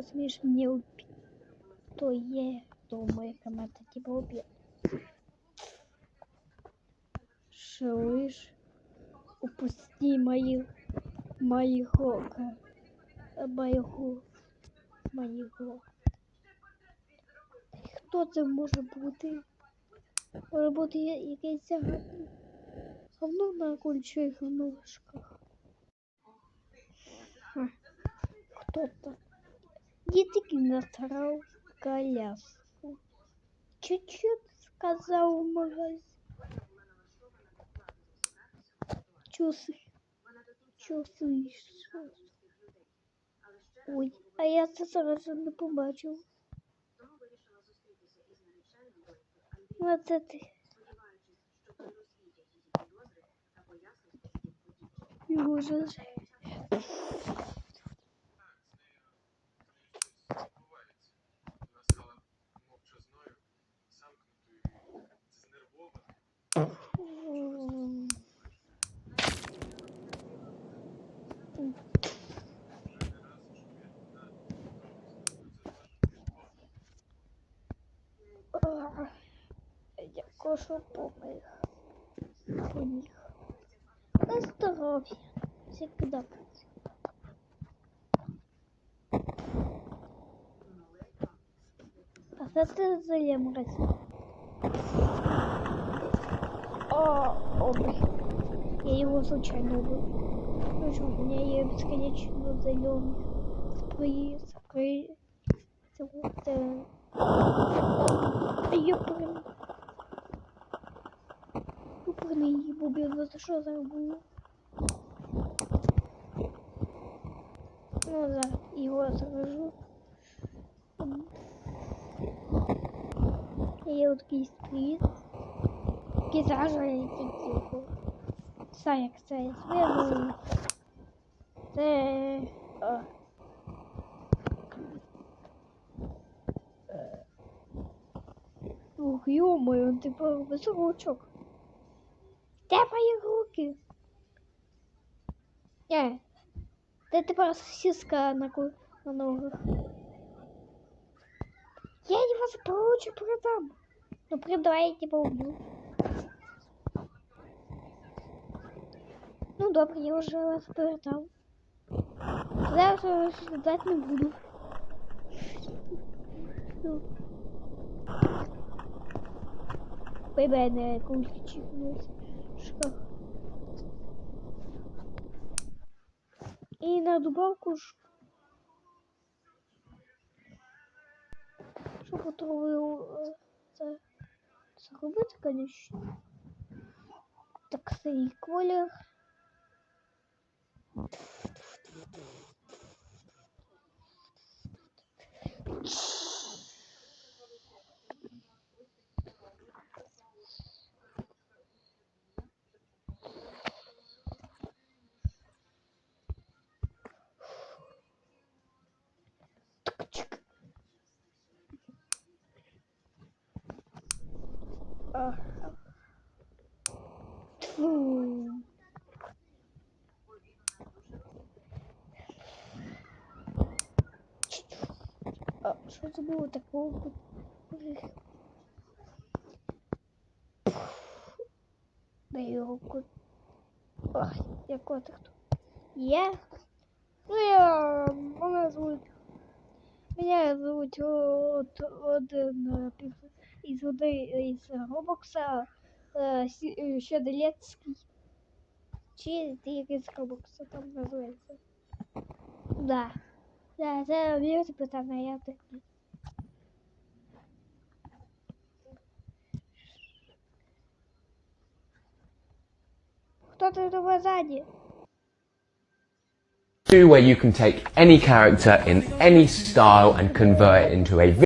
посмеешь мне убить, то я, то моя команда тебя убьет. Шалыш, упусти моих, моего, моего, моего. Хто це може бути? Може бути якесь говно на кольчих ножках. Хто то? Дітки насрав коляску. Чуть-чуть сказав магазин. Чуси. Чуси. Ой, а я це зараз не побачив. Ну, це ти. Його же Я кошу помих. Помих. На здоровье. Всегда. А что ты за ямрась? О, о, блин. Я его случайно убил. Ну что, у меня есть бесконечно зеленый спрей, спрей. Вот, э, Ёприн. Ёприн, его убил, за что забыл? Ну да, его сражу. Я вот такий стріт. Кізажує тільки. Це як це я свину. Це. О. Ух, ё-моё, без ручок. Де мої руки? Не. Де тепер сіска на, ку- на ногах? Я его за поручу продам. Ну продавай, я тебя убью. Ну добре, я вже вас продав. Зараз я ждать не буду. Ну. Вибай на куличі вниз. Шкаф. І на добавку ж. Що готовий е, це, це робити, звісно. Так цей колір. Тьфу. А, що це було такого? Його кут. Ой, я котик тут. Є? Ну я мене звуть. Мене звуть от, один е, пів- із один із Робокса е, Сі- е, Щедрецький. Чи ти якийсь Робокса там називається? Да. Да, це вірте питання, я такий. Хто ти тебе ззаді? where you can take any character in any style and convert it into a